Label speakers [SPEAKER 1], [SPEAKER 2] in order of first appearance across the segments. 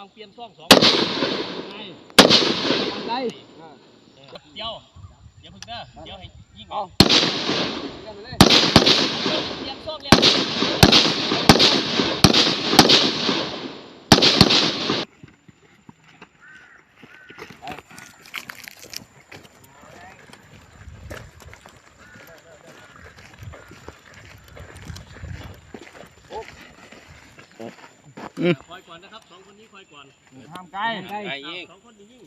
[SPEAKER 1] างเปลี่ยนซ่องสองไงทำไรเดี๋ยวเดี๋ยวพึ่งเด้อเดี๋ยวให้ยิงเอา
[SPEAKER 2] เล่นไปเลย
[SPEAKER 1] เปลี่ยนซ่องแล้วอืม คอยก่อนนะครับสองคนนี้คอยก่อน
[SPEAKER 3] ห้ามใกล้ใกล
[SPEAKER 4] ้ยิง
[SPEAKER 1] สองคนนี้ยิง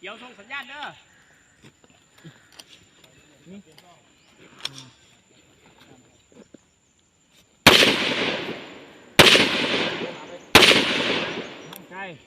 [SPEAKER 1] เดี๋ยวส่งสัญญาณเด้อ
[SPEAKER 3] Hi.